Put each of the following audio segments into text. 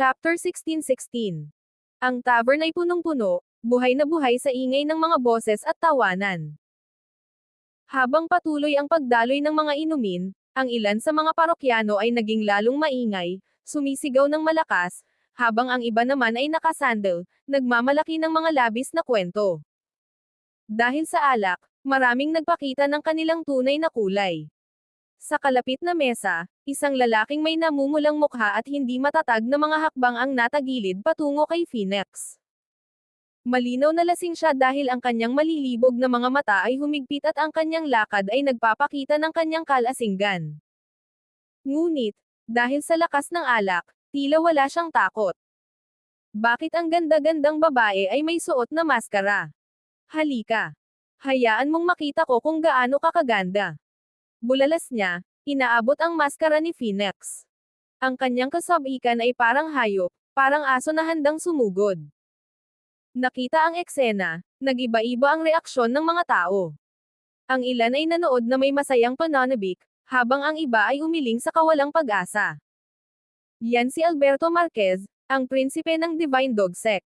Chapter 1616 Ang tavern ay punong-puno, buhay na buhay sa ingay ng mga boses at tawanan. Habang patuloy ang pagdaloy ng mga inumin, ang ilan sa mga parokyano ay naging lalong maingay, sumisigaw ng malakas, habang ang iba naman ay nakasandal, nagmamalaki ng mga labis na kwento. Dahil sa alak, maraming nagpakita ng kanilang tunay na kulay. Sa kalapit na mesa, isang lalaking may namumulang mukha at hindi matatag na mga hakbang ang natagilid patungo kay Phoenix. Malinaw na lasing siya dahil ang kanyang malilibog na mga mata ay humigpit at ang kanyang lakad ay nagpapakita ng kanyang kalasinggan. Ngunit, dahil sa lakas ng alak, tila wala siyang takot. Bakit ang ganda-gandang babae ay may suot na maskara? Halika. Hayaan mong makita ko kung gaano ka kaganda. Bulalas niya, inaabot ang maskara ni Phoenix. Ang kanyang kasabikan ay parang hayop, parang aso na handang sumugod. Nakita ang eksena, nagiba-iba ang reaksyon ng mga tao. Ang ilan ay nanood na may masayang pananabik, habang ang iba ay umiling sa kawalang pag-asa. Yan si Alberto Marquez, ang prinsipe ng Divine Dog Sect.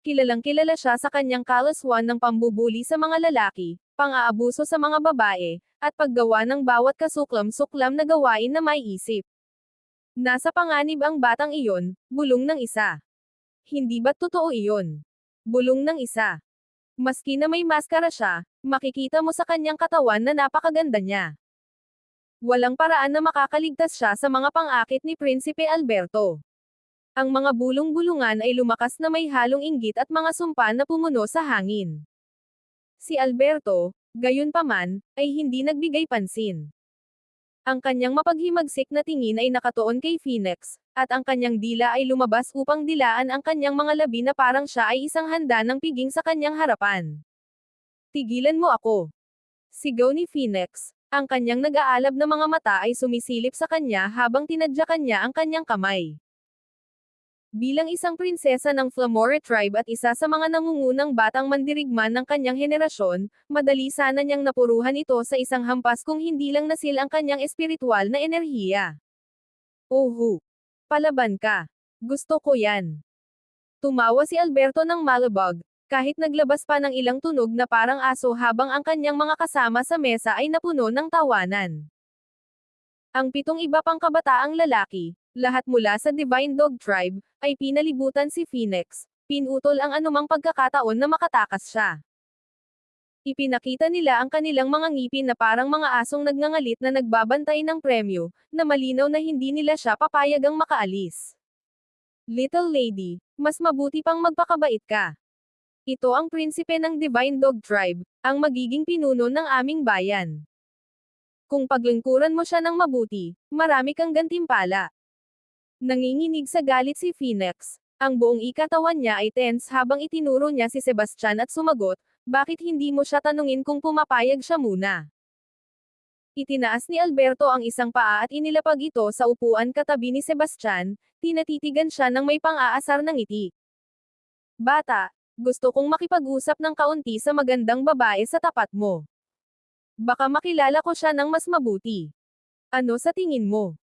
Kilalang kilala siya sa kanyang kalaswan ng pambubuli sa mga lalaki, pang-aabuso sa mga babae, at paggawa ng bawat kasuklam-suklam na gawain na may isip. Nasa panganib ang batang iyon, bulong ng isa. Hindi ba't totoo iyon? Bulong ng isa. Maski na may maskara siya, makikita mo sa kanyang katawan na napakaganda niya. Walang paraan na makakaligtas siya sa mga pang-akit ni Prinsipe Alberto. Ang mga bulong-bulungan ay lumakas na may halong inggit at mga sumpa na pumuno sa hangin. Si Alberto, gayon paman, ay hindi nagbigay pansin. Ang kanyang mapaghimagsik na tingin ay nakatuon kay Phoenix, at ang kanyang dila ay lumabas upang dilaan ang kanyang mga labi na parang siya ay isang handa ng piging sa kanyang harapan. Tigilan mo ako. Sigaw ni Phoenix, ang kanyang nag-aalab na mga mata ay sumisilip sa kanya habang tinadyakan niya ang kanyang kamay. Bilang isang prinsesa ng Flamore tribe at isa sa mga nangungunang batang mandirigman ng kanyang henerasyon, madali sana niyang napuruhan ito sa isang hampas kung hindi lang nasil ang kanyang espiritual na enerhiya. Oho! Palaban ka! Gusto ko yan! Tumawa si Alberto ng malabog, kahit naglabas pa ng ilang tunog na parang aso habang ang kanyang mga kasama sa mesa ay napuno ng tawanan. Ang pitong iba pang kabataang lalaki, lahat mula sa Divine Dog Tribe, ay pinalibutan si Phoenix, pinutol ang anumang pagkakataon na makatakas siya. Ipinakita nila ang kanilang mga ngipin na parang mga asong nagngangalit na nagbabantay ng premyo, na malinaw na hindi nila siya papayagang makaalis. Little lady, mas mabuti pang magpakabait ka. Ito ang prinsipe ng Divine Dog Tribe, ang magiging pinuno ng aming bayan. Kung paglingkuran mo siya ng mabuti, marami kang gantimpala. Nanginginig sa galit si Phoenix. Ang buong ikatawan niya ay tense habang itinuro niya si Sebastian at sumagot, bakit hindi mo siya tanungin kung pumapayag siya muna? Itinaas ni Alberto ang isang paa at inilapag ito sa upuan katabi ni Sebastian, tinatitigan siya ng may pang-aasar ng ngiti. Bata, gusto kong makipag-usap ng kaunti sa magandang babae sa tapat mo. Baka makilala ko siya ng mas mabuti. Ano sa tingin mo?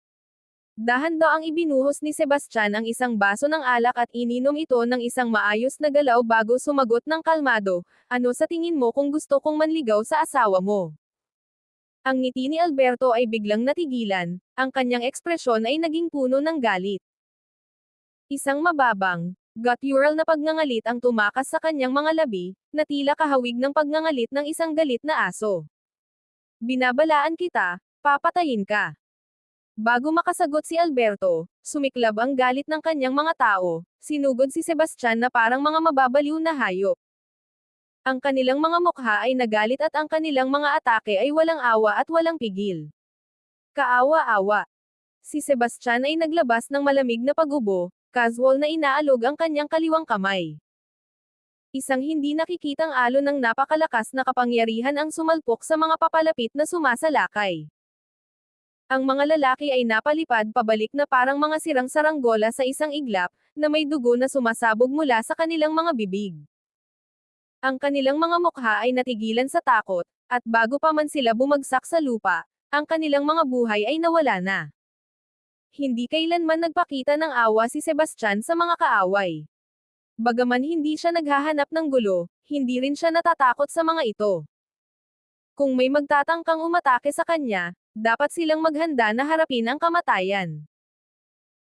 Dahan-daang ibinuhos ni Sebastian ang isang baso ng alak at ininom ito ng isang maayos na galaw bago sumagot ng kalmado, ano sa tingin mo kung gusto kong manligaw sa asawa mo? Ang ngiti ni Alberto ay biglang natigilan, ang kanyang ekspresyon ay naging puno ng galit. Isang mababang, guttural na pagngangalit ang tumakas sa kanyang mga labi, na tila kahawig ng pagngangalit ng isang galit na aso. Binabalaan kita, papatayin ka. Bago makasagot si Alberto, sumiklab ang galit ng kanyang mga tao, sinugod si Sebastian na parang mga mababaliw na hayop. Ang kanilang mga mukha ay nagalit at ang kanilang mga atake ay walang awa at walang pigil. Kaawa-awa. Si Sebastian ay naglabas ng malamig na pagubo, casual na inaalog ang kanyang kaliwang kamay. Isang hindi nakikitang alon ng napakalakas na kapangyarihan ang sumalpok sa mga papalapit na sumasalakay. Ang mga lalaki ay napalipad pabalik na parang mga sirang saranggola sa isang iglap, na may dugo na sumasabog mula sa kanilang mga bibig. Ang kanilang mga mukha ay natigilan sa takot, at bago pa man sila bumagsak sa lupa, ang kanilang mga buhay ay nawala na. hindi kailanman nagpakita ng awa si Sebastian sa mga kaaway. Bagaman hindi siya naghahanap ng gulo, hindi rin siya natatakot sa mga ito. Kung may magtatangkang umatake sa kanya, dapat silang maghanda na harapin ang kamatayan.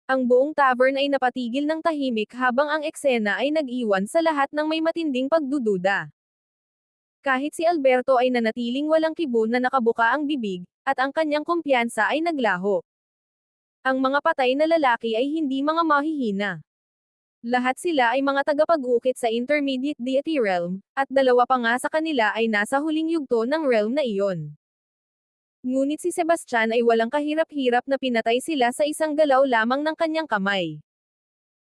Ang buong tavern ay napatigil ng tahimik habang ang eksena ay nag-iwan sa lahat ng may matinding pagdududa. Kahit si Alberto ay nanatiling walang kibo na nakabuka ang bibig, at ang kanyang kumpiyansa ay naglaho. Ang mga patay na lalaki ay hindi mga mahihina. Lahat sila ay mga tagapag-ukit sa Intermediate Deity Realm, at dalawa pa nga sa kanila ay nasa huling yugto ng realm na iyon. Ngunit si Sebastian ay walang kahirap-hirap na pinatay sila sa isang galaw lamang ng kanyang kamay.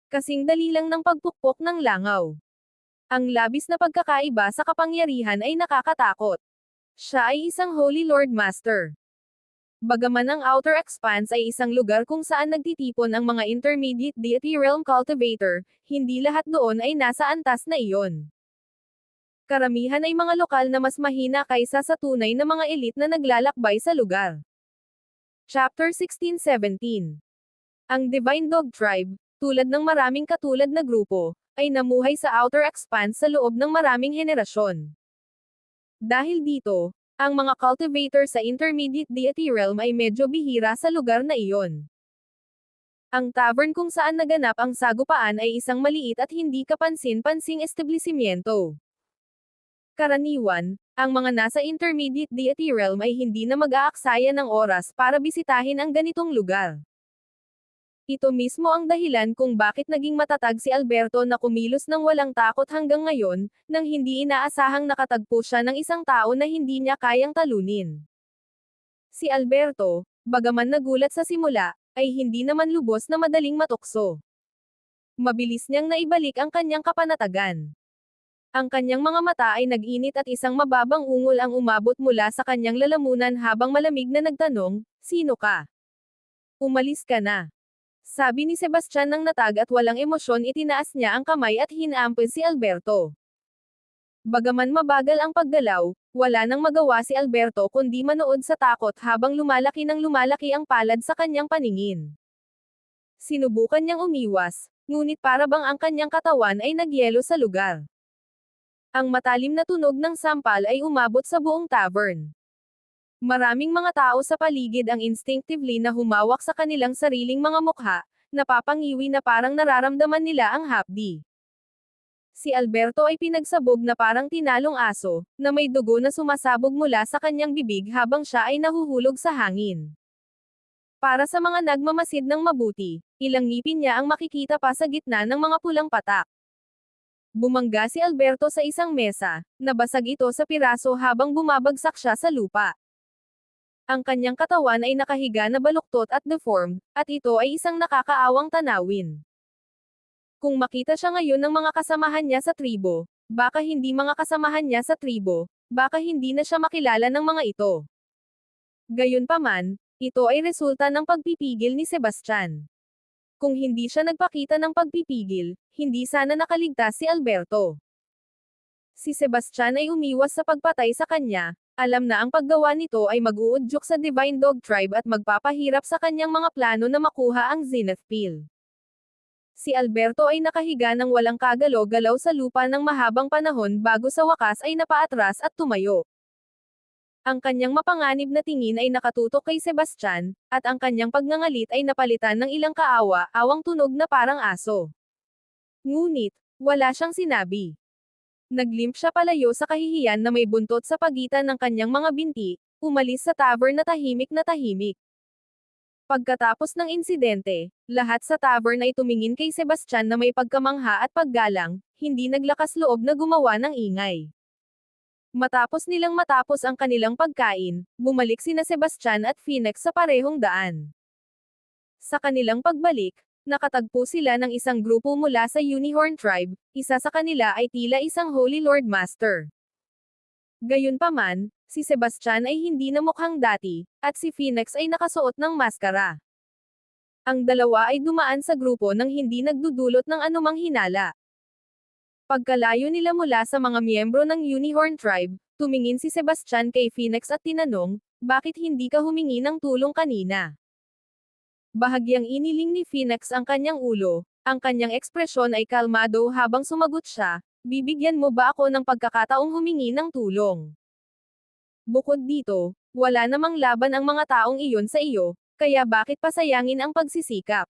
Kasing dali lang ng pagpukpok ng langaw. Ang labis na pagkakaiba sa kapangyarihan ay nakakatakot. Siya ay isang Holy Lord Master. Bagaman ang Outer Expanse ay isang lugar kung saan nagtitipon ang mga Intermediate Deity Realm Cultivator, hindi lahat doon ay nasa antas na iyon. Karamihan ay mga lokal na mas mahina kaysa sa tunay na mga elite na naglalakbay sa lugar. Chapter 16-17 Ang Divine Dog Tribe, tulad ng maraming katulad na grupo, ay namuhay sa Outer Expanse sa loob ng maraming henerasyon. Dahil dito, ang mga cultivator sa Intermediate Deity Realm ay medyo bihira sa lugar na iyon. Ang tavern kung saan naganap ang sagupaan ay isang maliit at hindi kapansin-pansing establishmento. Karaniwan, ang mga nasa Intermediate Deity Realm ay hindi na mag-aaksaya ng oras para bisitahin ang ganitong lugar. Ito mismo ang dahilan kung bakit naging matatag si Alberto na kumilos ng walang takot hanggang ngayon, nang hindi inaasahang nakatagpo siya ng isang tao na hindi niya kayang talunin. Si Alberto, bagaman nagulat sa simula, ay hindi naman lubos na madaling matukso. Mabilis niyang naibalik ang kanyang kapanatagan. Ang kanyang mga mata ay nag-init at isang mababang ungol ang umabot mula sa kanyang lalamunan habang malamig na nagtanong, Sino ka? Umalis ka na. Sabi ni Sebastian ng natag at walang emosyon itinaas niya ang kamay at hinampi si Alberto. Bagaman mabagal ang paggalaw, wala nang magawa si Alberto kundi manood sa takot habang lumalaki ng lumalaki ang palad sa kanyang paningin. Sinubukan niyang umiwas, ngunit para bang ang kanyang katawan ay nagyelo sa lugar. Ang matalim na tunog ng sampal ay umabot sa buong tavern. Maraming mga tao sa paligid ang instinctively na humawak sa kanilang sariling mga mukha, napapangiwi na parang nararamdaman nila ang hapdi. Si Alberto ay pinagsabog na parang tinalong aso, na may dugo na sumasabog mula sa kanyang bibig habang siya ay nahuhulog sa hangin. Para sa mga nagmamasid ng mabuti, ilang ngipin niya ang makikita pa sa gitna ng mga pulang patak. Bumangga si Alberto sa isang mesa, nabasag ito sa piraso habang bumabagsak siya sa lupa. Ang kanyang katawan ay nakahiga na baluktot at deformed, at ito ay isang nakakaawang tanawin. Kung makita siya ngayon ng mga kasamahan niya sa tribo, baka hindi mga kasamahan niya sa tribo, baka hindi na siya makilala ng mga ito. Gayunpaman, ito ay resulta ng pagpipigil ni Sebastian. Kung hindi siya nagpakita ng pagpipigil, hindi sana nakaligtas si Alberto. Si Sebastian ay umiwas sa pagpatay sa kanya, alam na ang paggawa nito ay mag-uudyok sa Divine Dog Tribe at magpapahirap sa kanyang mga plano na makuha ang Zenith Pill. Si Alberto ay nakahiga ng walang kagalaw-galaw sa lupa ng mahabang panahon bago sa wakas ay napaatras at tumayo. Ang kanyang mapanganib na tingin ay nakatutok kay Sebastian, at ang kanyang pagngangalit ay napalitan ng ilang kaawa, awang tunog na parang aso. Ngunit, wala siyang sinabi. Naglimp siya palayo sa kahihiyan na may buntot sa pagitan ng kanyang mga binti, umalis sa tavern na tahimik na tahimik. Pagkatapos ng insidente, lahat sa tavern ay tumingin kay Sebastian na may pagkamangha at paggalang, hindi naglakas loob na gumawa ng ingay. Matapos nilang matapos ang kanilang pagkain, bumalik sina Sebastian at Phoenix sa parehong daan. Sa kanilang pagbalik, nakatagpo sila ng isang grupo mula sa Unicorn Tribe, isa sa kanila ay tila isang Holy Lord Master. Gayunpaman, si Sebastian ay hindi na mukhang dati, at si Phoenix ay nakasuot ng maskara. Ang dalawa ay dumaan sa grupo nang hindi nagdudulot ng anumang hinala. Pagkalayo nila mula sa mga miyembro ng Unicorn Tribe, tumingin si Sebastian kay Phoenix at tinanong, bakit hindi ka humingi ng tulong kanina? Bahagyang iniling ni Phoenix ang kanyang ulo, ang kanyang ekspresyon ay kalmado habang sumagot siya, bibigyan mo ba ako ng pagkakataong humingi ng tulong? Bukod dito, wala namang laban ang mga taong iyon sa iyo, kaya bakit pasayangin ang pagsisikap?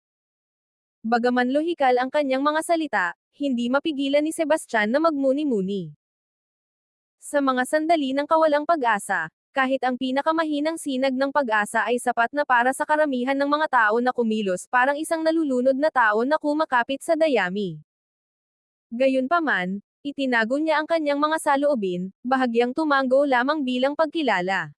Bagaman lohikal ang kanyang mga salita, hindi mapigilan ni Sebastian na magmuni-muni. Sa mga sandali ng kawalang pag-asa, kahit ang pinakamahinang sinag ng pag-asa ay sapat na para sa karamihan ng mga tao na kumilos parang isang nalulunod na tao na kumakapit sa dayami. Gayunpaman, itinago niya ang kanyang mga saloobin, bahagyang tumango lamang bilang pagkilala.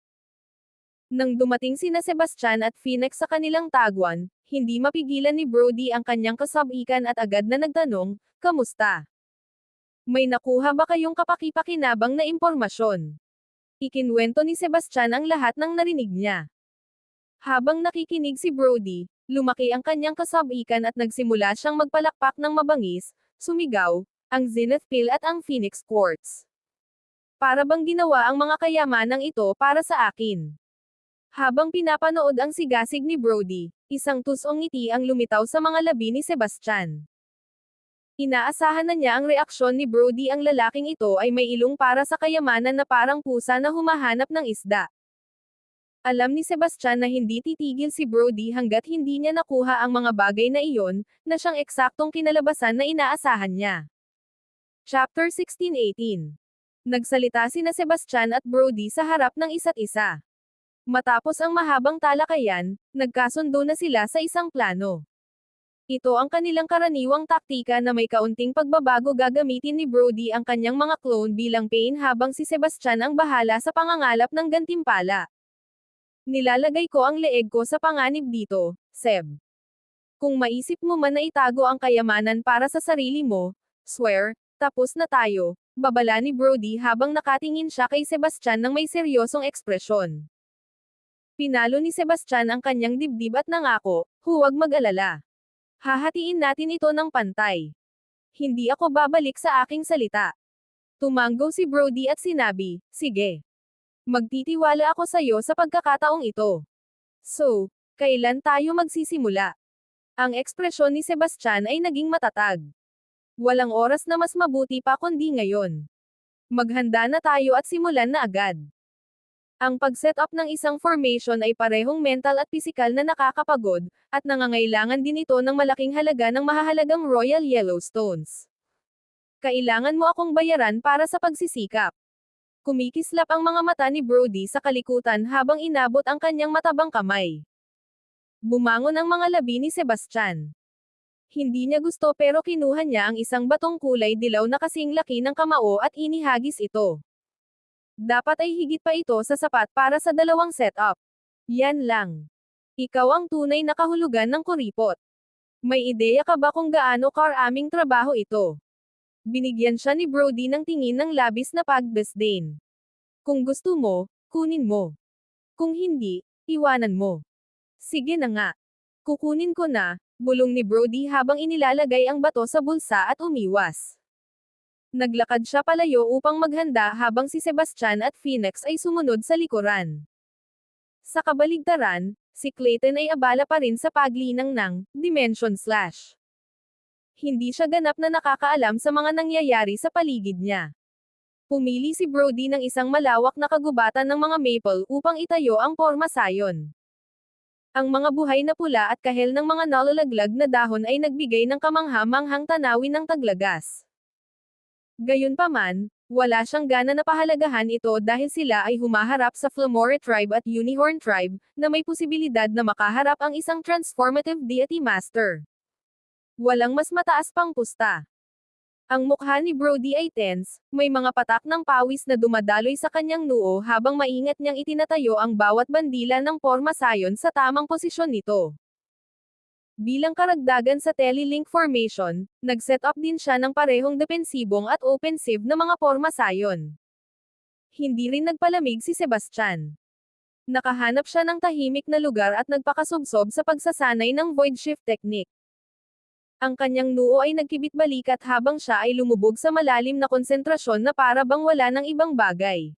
Nang dumating sina Sebastian at Phoenix sa kanilang tagwan, hindi mapigilan ni Brody ang kanyang kasabikan at agad na nagtanong, Kamusta? May nakuha ba kayong kapakipakinabang na impormasyon? Ikinwento ni Sebastian ang lahat ng narinig niya. Habang nakikinig si Brody, lumaki ang kanyang kasabikan at nagsimula siyang magpalakpak ng mabangis, sumigaw, ang Zenith Pill at ang Phoenix Quartz. Para bang ginawa ang mga kayamanang ito para sa akin. Habang pinapanood ang sigasig ni Brody, isang tusong ngiti ang lumitaw sa mga labi ni Sebastian. Inaasahan na niya ang reaksyon ni Brody ang lalaking ito ay may ilong para sa kayamanan na parang pusa na humahanap ng isda. Alam ni Sebastian na hindi titigil si Brody hanggat hindi niya nakuha ang mga bagay na iyon, na siyang eksaktong kinalabasan na inaasahan niya. Chapter 16-18 Nagsalita sina Sebastian at Brody sa harap ng isa't isa. Matapos ang mahabang talakayan, nagkasundo na sila sa isang plano. Ito ang kanilang karaniwang taktika na may kaunting pagbabago gagamitin ni Brody ang kanyang mga clone bilang pain habang si Sebastian ang bahala sa pangangalap ng gantimpala. Nilalagay ko ang leeg ko sa panganib dito, Seb. Kung maisip mo man na itago ang kayamanan para sa sarili mo, swear, tapos na tayo, babala ni Brody habang nakatingin siya kay Sebastian ng may seryosong ekspresyon. Pinalo ni Sebastian ang kanyang dibdib at nangako, huwag mag-alala. Hahatiin natin ito ng pantay. Hindi ako babalik sa aking salita. Tumango si Brody at sinabi, sige. Magtitiwala ako sa iyo sa pagkakataong ito. So, kailan tayo magsisimula? Ang ekspresyon ni Sebastian ay naging matatag. Walang oras na mas mabuti pa kundi ngayon. Maghanda na tayo at simulan na agad. Ang pag-set up ng isang formation ay parehong mental at pisikal na nakakapagod, at nangangailangan din ito ng malaking halaga ng mahahalagang Royal Yellowstones. Kailangan mo akong bayaran para sa pagsisikap. Kumikislap ang mga mata ni Brody sa kalikutan habang inabot ang kanyang matabang kamay. Bumangon ang mga labi ni Sebastian. Hindi niya gusto pero kinuha niya ang isang batong kulay dilaw na kasing laki ng kamao at inihagis ito. Dapat ay higit pa ito sa sapat para sa dalawang setup. Yan lang. Ikaw ang tunay na kahulugan ng kuripot. May ideya ka ba kung gaano karaming trabaho ito? Binigyan siya ni Brody ng tingin ng labis na pagdesdain. Kung gusto mo, kunin mo. Kung hindi, iwanan mo. Sige na nga. Kukunin ko na, bulong ni Brody habang inilalagay ang bato sa bulsa at umiwas. Naglakad siya palayo upang maghanda habang si Sebastian at Phoenix ay sumunod sa likuran. Sa kabaligtaran, si Clayton ay abala pa rin sa paglinang ng Dimension Slash. Hindi siya ganap na nakakaalam sa mga nangyayari sa paligid niya. Pumili si Brody ng isang malawak na kagubatan ng mga maple upang itayo ang porma sayon. Ang mga buhay na pula at kahel ng mga nalalaglag na dahon ay nagbigay ng kamangha-manghang tanawin ng taglagas. Gayunpaman, wala siyang gana na pahalagahan ito dahil sila ay humaharap sa Flamore Tribe at Unicorn Tribe, na may posibilidad na makaharap ang isang transformative deity master. Walang mas mataas pang pusta. Ang mukha ni Brody ay tense, may mga patak ng pawis na dumadaloy sa kanyang noo habang maingat niyang itinatayo ang bawat bandila ng porma sayon sa tamang posisyon nito. Bilang karagdagan sa telelink formation, nag-set up din siya ng parehong depensibong at offensive na mga porma sayon. Hindi rin nagpalamig si Sebastian. Nakahanap siya ng tahimik na lugar at nagpakasubsob sa pagsasanay ng void shift technique. Ang kanyang noo ay nagkibit balikat habang siya ay lumubog sa malalim na konsentrasyon na para bang wala ng ibang bagay.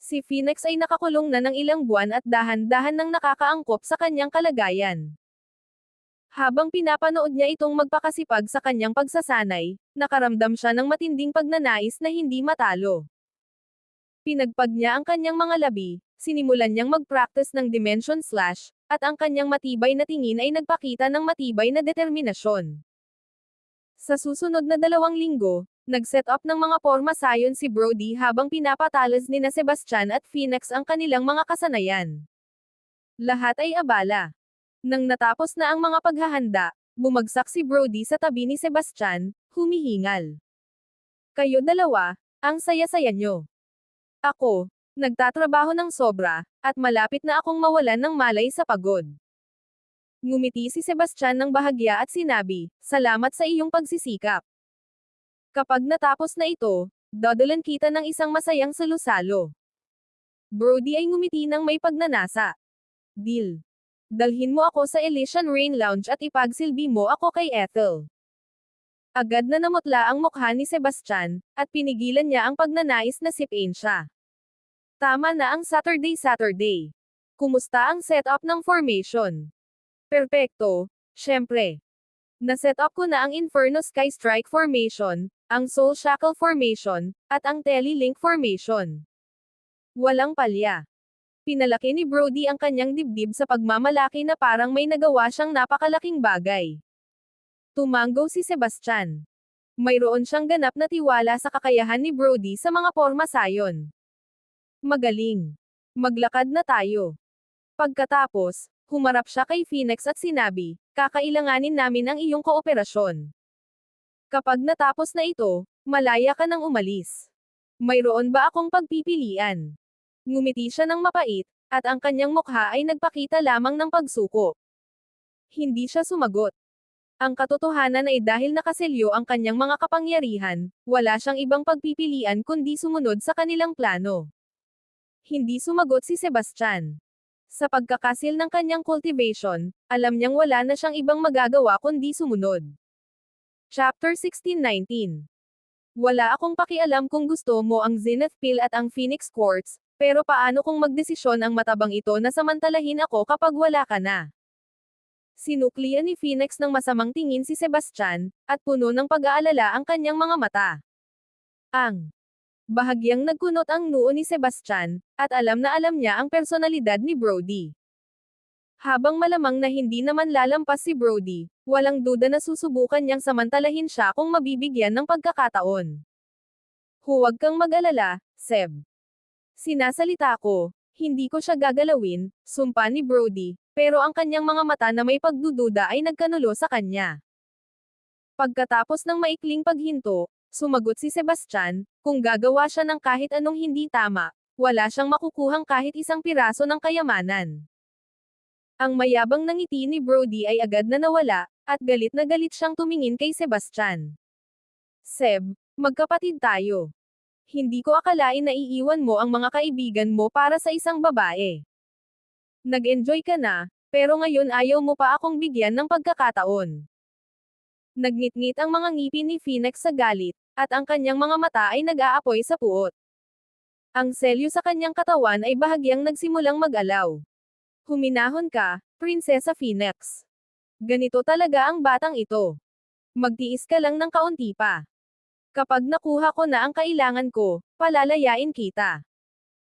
Si Phoenix ay nakakulong na ng ilang buwan at dahan-dahan nang nakakaangkop sa kanyang kalagayan. Habang pinapanood niya itong magpakasipag sa kanyang pagsasanay, nakaramdam siya ng matinding pagnanais na hindi matalo. Pinagpag niya ang kanyang mga labi, sinimulan niyang mag-practice ng dimension slash, at ang kanyang matibay na tingin ay nagpakita ng matibay na determinasyon. Sa susunod na dalawang linggo, nag-set up ng mga forma sayon si Brody habang pinapatalas ni na Sebastian at Phoenix ang kanilang mga kasanayan. Lahat ay abala. Nang natapos na ang mga paghahanda, bumagsak si Brody sa tabi ni Sebastian, humihingal. Kayo dalawa, ang saya-saya nyo. Ako, nagtatrabaho ng sobra, at malapit na akong mawalan ng malay sa pagod. Ngumiti si Sebastian ng bahagya at sinabi, salamat sa iyong pagsisikap. Kapag natapos na ito, dadalan kita ng isang masayang salusalo. Brody ay ngumiti ng may pagnanasa. Deal. Dalhin mo ako sa Elysian Rain Lounge at ipagsilbi mo ako kay Ethel. Agad na namutla ang mukha ni Sebastian, at pinigilan niya ang pagnanais na sipain siya. Tama na ang Saturday-Saturday. Kumusta ang setup ng formation? Perpekto, syempre. Na-set up ko na ang Inferno Sky Strike Formation, ang Soul Shackle Formation, at ang Telelink Formation. Walang palya. Pinalaki ni Brody ang kanyang dibdib sa pagmamalaki na parang may nagawa siyang napakalaking bagay. Tumanggo si Sebastian. Mayroon siyang ganap na tiwala sa kakayahan ni Brody sa mga porma sayon. Magaling. Maglakad na tayo. Pagkatapos, humarap siya kay Phoenix at sinabi, kakailanganin namin ang iyong kooperasyon. Kapag natapos na ito, malaya ka nang umalis. Mayroon ba akong pagpipilian? Ngumiti siya ng mapait, at ang kanyang mukha ay nagpakita lamang ng pagsuko. Hindi siya sumagot. Ang katotohanan ay dahil nakaselyo ang kanyang mga kapangyarihan, wala siyang ibang pagpipilian kundi sumunod sa kanilang plano. Hindi sumagot si Sebastian. Sa pagkakasil ng kanyang cultivation, alam niyang wala na siyang ibang magagawa kundi sumunod. Chapter 16-19 Wala akong pakialam kung gusto mo ang Zenith Pill at ang Phoenix Quartz, pero paano kung magdesisyon ang matabang ito na samantalahin ako kapag wala ka na? Sinuklian ni Phoenix ng masamang tingin si Sebastian, at puno ng pag-aalala ang kanyang mga mata. Ang bahagyang nagkunot ang noo ni Sebastian, at alam na alam niya ang personalidad ni Brody. Habang malamang na hindi naman lalampas si Brody, walang duda na susubukan niyang samantalahin siya kung mabibigyan ng pagkakataon. Huwag kang mag-alala, Seb. Sinasalita ko, hindi ko siya gagalawin, sumpa ni Brody, pero ang kanyang mga mata na may pagdududa ay nagkanulo sa kanya. Pagkatapos ng maikling paghinto, sumagot si Sebastian, kung gagawa siya ng kahit anong hindi tama, wala siyang makukuhang kahit isang piraso ng kayamanan. Ang mayabang ng ngiti ni Brody ay agad na nawala, at galit na galit siyang tumingin kay Sebastian. Seb, magkapatid tayo hindi ko akalain na iiwan mo ang mga kaibigan mo para sa isang babae. Nag-enjoy ka na, pero ngayon ayaw mo pa akong bigyan ng pagkakataon. Nagnitngit ang mga ngipin ni Phoenix sa galit, at ang kanyang mga mata ay nag-aapoy sa puot. Ang selyo sa kanyang katawan ay bahagyang nagsimulang mag-alaw. Huminahon ka, Prinsesa Phoenix. Ganito talaga ang batang ito. Magtiis ka lang ng kaunti pa. Kapag nakuha ko na ang kailangan ko, palalayain kita.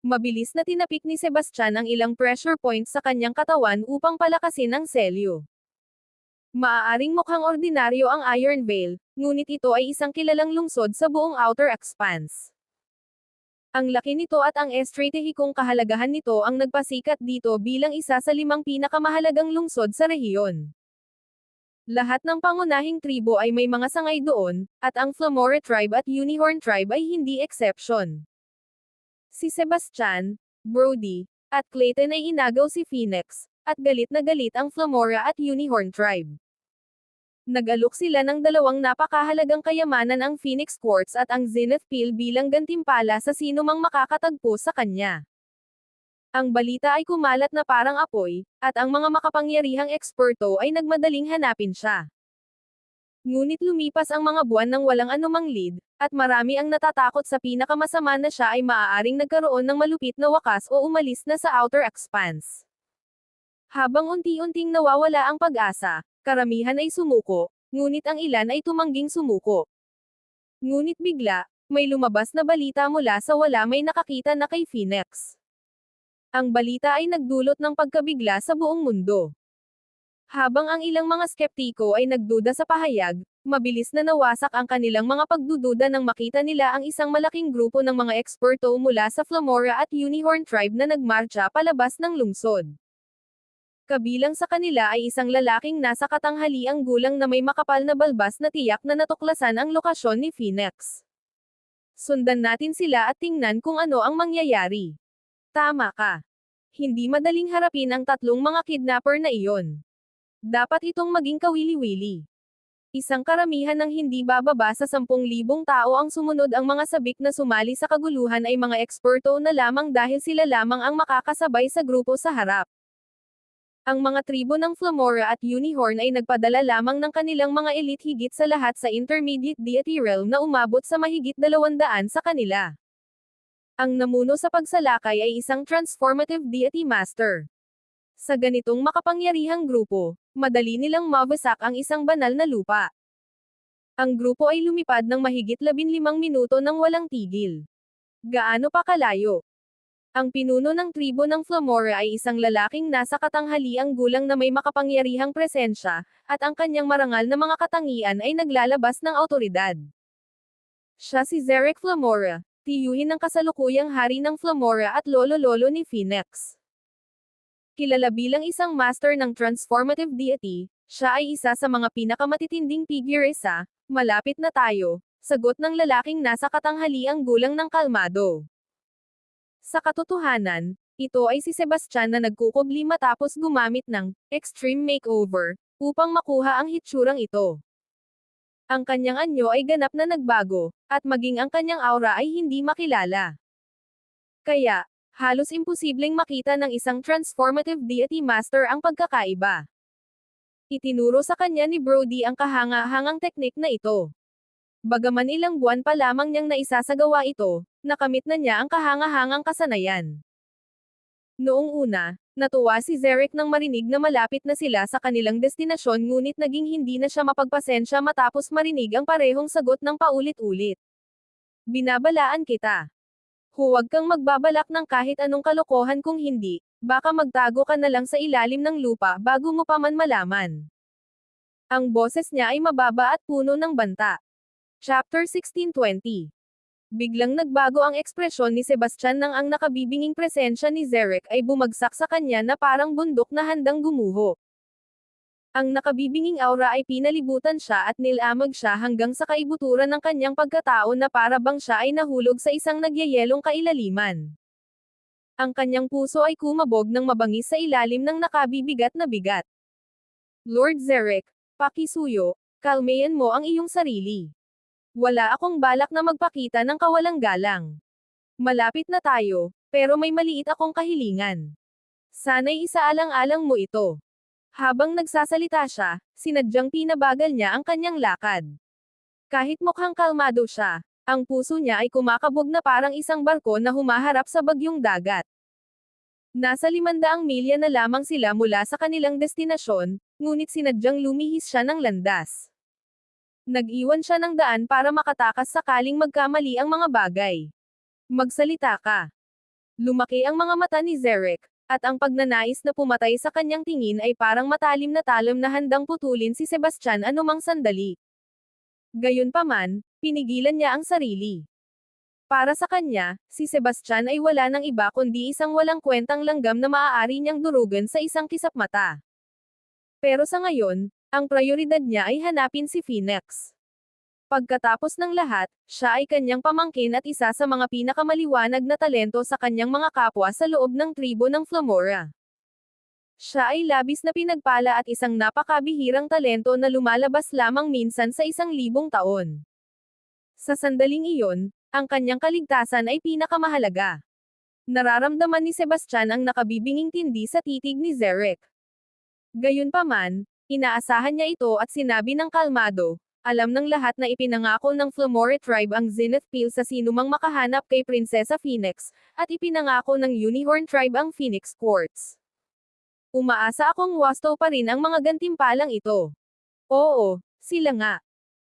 Mabilis na tinapik ni Sebastian ang ilang pressure points sa kanyang katawan upang palakasin ang selyo. Maaaring mukhang ordinaryo ang Iron Veil, ngunit ito ay isang kilalang lungsod sa buong Outer Expanse. Ang laki nito at ang estratehikong kahalagahan nito ang nagpasikat dito bilang isa sa limang pinakamahalagang lungsod sa rehiyon. Lahat ng pangunahing tribo ay may mga sangay doon, at ang Flamore tribe at Unicorn tribe ay hindi exception. Si Sebastian, Brody, at Clayton ay inagaw si Phoenix, at galit na galit ang Flamora at Unicorn tribe. Nag-alok sila ng dalawang napakahalagang kayamanan ang Phoenix Quartz at ang Zenith Pill bilang gantimpala sa sino mang makakatagpo sa kanya. Ang balita ay kumalat na parang apoy, at ang mga makapangyarihang eksperto ay nagmadaling hanapin siya. Ngunit lumipas ang mga buwan ng walang anumang lead, at marami ang natatakot sa pinakamasama na siya ay maaaring nagkaroon ng malupit na wakas o umalis na sa outer expanse. Habang unti-unting nawawala ang pag-asa, Karamihan ay sumuko, ngunit ang ilan ay tumangging sumuko. Ngunit bigla, may lumabas na balita mula sa wala may nakakita na kay Phoenix. Ang balita ay nagdulot ng pagkabigla sa buong mundo. Habang ang ilang mga skeptiko ay nagduda sa pahayag, mabilis na nawasak ang kanilang mga pagdududa nang makita nila ang isang malaking grupo ng mga eksperto mula sa Flamora at Unicorn Tribe na nagmarcha palabas ng lungsod. Kabilang sa kanila ay isang lalaking nasa katanghaliang gulang na may makapal na balbas na tiyak na natuklasan ang lokasyon ni Phoenix. Sundan natin sila at tingnan kung ano ang mangyayari. Tama ka. Hindi madaling harapin ang tatlong mga kidnapper na iyon. Dapat itong maging kawili-wili. Isang karamihan ng hindi bababa sa 10,000 tao ang sumunod ang mga sabik na sumali sa kaguluhan ay mga eksperto na lamang dahil sila lamang ang makakasabay sa grupo sa harap. Ang mga tribo ng Flamora at Unihorn ay nagpadala lamang ng kanilang mga elite higit sa lahat sa Intermediate Deity Realm na umabot sa mahigit 200 sa kanila. Ang namuno sa pagsalakay ay isang Transformative Deity Master. Sa ganitong makapangyarihang grupo, madali nilang mabasak ang isang banal na lupa. Ang grupo ay lumipad ng mahigit 15 minuto nang walang tigil. Gaano pa kalayo? Ang pinuno ng tribo ng Flamora ay isang lalaking nasa katanghaliang gulang na may makapangyarihang presensya, at ang kanyang marangal na mga katangian ay naglalabas ng autoridad. Siya si Zerek Flamora, tiyuhin ng kasalukuyang hari ng Flamora at lolo-lolo ni Phoenix. Kilala bilang isang master ng transformative deity, siya ay isa sa mga pinakamatitinding figure isa, malapit na tayo, sagot ng lalaking nasa katanghaliang gulang ng kalmado. Sa katotohanan, ito ay si Sebastian na nagkukubli matapos gumamit ng extreme makeover upang makuha ang hitsurang ito. Ang kanyang anyo ay ganap na nagbago, at maging ang kanyang aura ay hindi makilala. Kaya, halos imposibleng makita ng isang transformative deity master ang pagkakaiba. Itinuro sa kanya ni Brody ang kahanga-hangang teknik na ito. Bagaman ilang buwan pa lamang niyang naisasagawa ito, nakamit na niya ang kahanga-hangang kasanayan. Noong una, natuwa si Zerek nang marinig na malapit na sila sa kanilang destinasyon ngunit naging hindi na siya mapagpasensya matapos marinig ang parehong sagot ng paulit-ulit. Binabalaan kita. Huwag kang magbabalak ng kahit anong kalokohan kung hindi, baka magtago ka na lang sa ilalim ng lupa bago mo pa man malaman. Ang boses niya ay mababa at puno ng banta. Chapter 1620 Biglang nagbago ang ekspresyon ni Sebastian nang ang nakabibinging presensya ni Zerek ay bumagsak sa kanya na parang bundok na handang gumuho. Ang nakabibinging aura ay pinalibutan siya at nilamag siya hanggang sa kaibuturan ng kanyang pagkatao na para siya ay nahulog sa isang nagyayelong kailaliman. Ang kanyang puso ay kumabog ng mabangis sa ilalim ng nakabibigat na bigat. Lord Zerek, pakisuyo, kalmayan mo ang iyong sarili. Wala akong balak na magpakita ng kawalang galang. Malapit na tayo, pero may maliit akong kahilingan. Sana'y isaalang-alang mo ito. Habang nagsasalita siya, sinadyang pinabagal niya ang kanyang lakad. Kahit mukhang kalmado siya, ang puso niya ay kumakabog na parang isang barko na humaharap sa bagyong dagat. Nasa limandaang milya na lamang sila mula sa kanilang destinasyon, ngunit sinadyang lumihis siya ng landas. Nag-iwan siya ng daan para makatakas sakaling magkamali ang mga bagay. Magsalita ka. Lumaki ang mga mata ni Zerek, at ang pagnanais na pumatay sa kanyang tingin ay parang matalim na talam na handang putulin si Sebastian anumang sandali. Gayunpaman, pinigilan niya ang sarili. Para sa kanya, si Sebastian ay wala ng iba kundi isang walang kwentang langgam na maaari niyang durugan sa isang kisap mata. Pero sa ngayon, ang prioridad niya ay hanapin si Phoenix. Pagkatapos ng lahat, siya ay kanyang pamangkin at isa sa mga pinakamaliwanag na talento sa kanyang mga kapwa sa loob ng tribo ng Flamora. Siya ay labis na pinagpala at isang napakabihirang talento na lumalabas lamang minsan sa isang libong taon. Sa sandaling iyon, ang kanyang kaligtasan ay pinakamahalaga. Nararamdaman ni Sebastian ang nakabibinging tindi sa titig ni Zerek. Gayunpaman, inaasahan niya ito at sinabi ng kalmado, alam ng lahat na ipinangako ng Flamore Tribe ang Zenith Peel sa sinumang makahanap kay Prinsesa Phoenix, at ipinangako ng Unicorn Tribe ang Phoenix Quartz. Umaasa akong wasto pa rin ang mga gantimpalang ito. Oo, sila nga.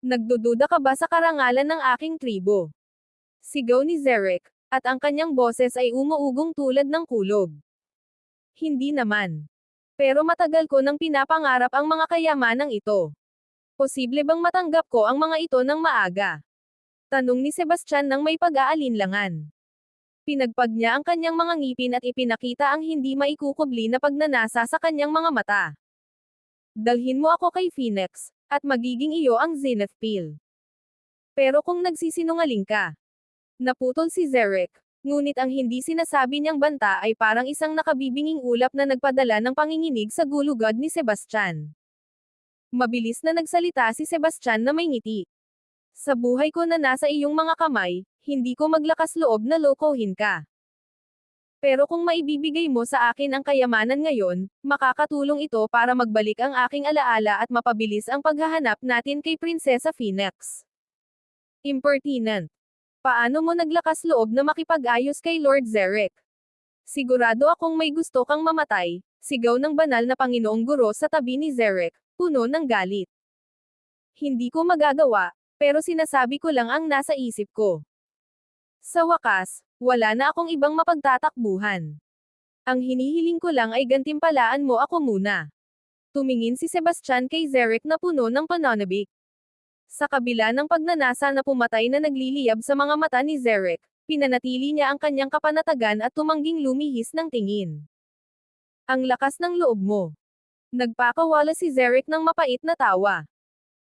Nagdududa ka ba sa karangalan ng aking tribo? Sigaw ni Zerek, at ang kanyang boses ay umuugong tulad ng kulog. Hindi naman. Pero matagal ko nang pinapangarap ang mga kayamanang ito. Posible bang matanggap ko ang mga ito ng maaga? Tanong ni Sebastian nang may pag-aalinlangan. Pinagpag niya ang kanyang mga ngipin at ipinakita ang hindi maikukubli na pagnanasa sa kanyang mga mata. Dalhin mo ako kay Phoenix, at magiging iyo ang Zenith Peel. Pero kung nagsisinungaling ka. Naputol si Zerek, ngunit ang hindi sinasabi niyang banta ay parang isang nakabibinging ulap na nagpadala ng panginginig sa gulugod ni Sebastian. Mabilis na nagsalita si Sebastian na may ngiti. Sa buhay ko na nasa iyong mga kamay, hindi ko maglakas loob na lokohin ka. Pero kung maibibigay mo sa akin ang kayamanan ngayon, makakatulong ito para magbalik ang aking alaala at mapabilis ang paghahanap natin kay Prinsesa Phoenix. Impertinent. Paano mo naglakas loob na makipag-ayos kay Lord Zerek? Sigurado akong may gusto kang mamatay, sigaw ng banal na Panginoong Guro sa tabi ni Zerek, puno ng galit. Hindi ko magagawa, pero sinasabi ko lang ang nasa isip ko. Sa wakas, wala na akong ibang mapagtatakbuhan. Ang hinihiling ko lang ay gantimpalaan mo ako muna. Tumingin si Sebastian kay Zerek na puno ng pananabik. Sa kabila ng pagnanasa na pumatay na nagliliyab sa mga mata ni Zerek, pinanatili niya ang kanyang kapanatagan at tumangging lumihis ng tingin. Ang lakas ng loob mo. Nagpakawala si Zerek ng mapait na tawa.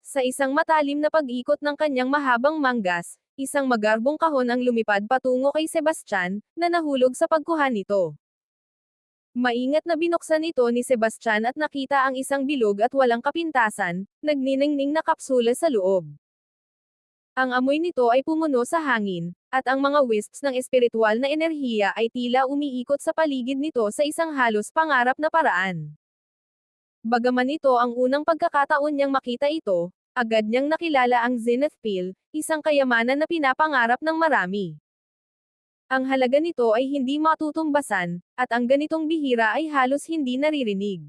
Sa isang matalim na pag-ikot ng kanyang mahabang manggas, isang magarbong kahon ang lumipad patungo kay Sebastian, na nahulog sa pagkuha nito. Maingat na binuksan ito ni Sebastian at nakita ang isang bilog at walang kapintasan, nagniningning na kapsula sa loob. Ang amoy nito ay pumuno sa hangin, at ang mga wisps ng espiritual na enerhiya ay tila umiikot sa paligid nito sa isang halos pangarap na paraan. Bagaman ito ang unang pagkakataon niyang makita ito, agad niyang nakilala ang Zenith Peel, isang kayamanan na pinapangarap ng marami. Ang halaga nito ay hindi matutumbasan, at ang ganitong bihira ay halos hindi naririnig.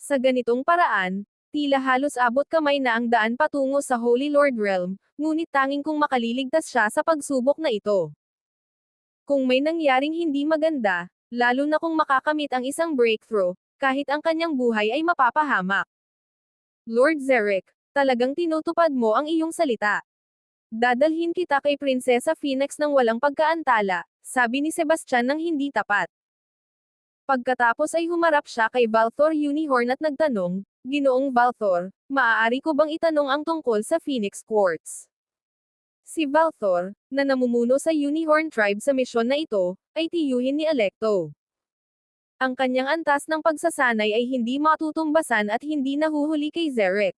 Sa ganitong paraan, tila halos abot kamay na ang daan patungo sa Holy Lord Realm, ngunit tanging kung makaliligtas siya sa pagsubok na ito. Kung may nangyaring hindi maganda, lalo na kung makakamit ang isang breakthrough, kahit ang kanyang buhay ay mapapahamak. Lord Zerek, talagang tinutupad mo ang iyong salita. Dadalhin kita kay Prinsesa Phoenix ng walang pagkaantala, sabi ni Sebastian ng hindi tapat. Pagkatapos ay humarap siya kay Balthor Unihorn at nagtanong, Ginoong Balthor, maaari ko bang itanong ang tungkol sa Phoenix Quartz? Si Balthor, na namumuno sa Unihorn tribe sa misyon na ito, ay tiyuhin ni Electo. Ang kanyang antas ng pagsasanay ay hindi matutumbasan at hindi nahuhuli kay Zerek.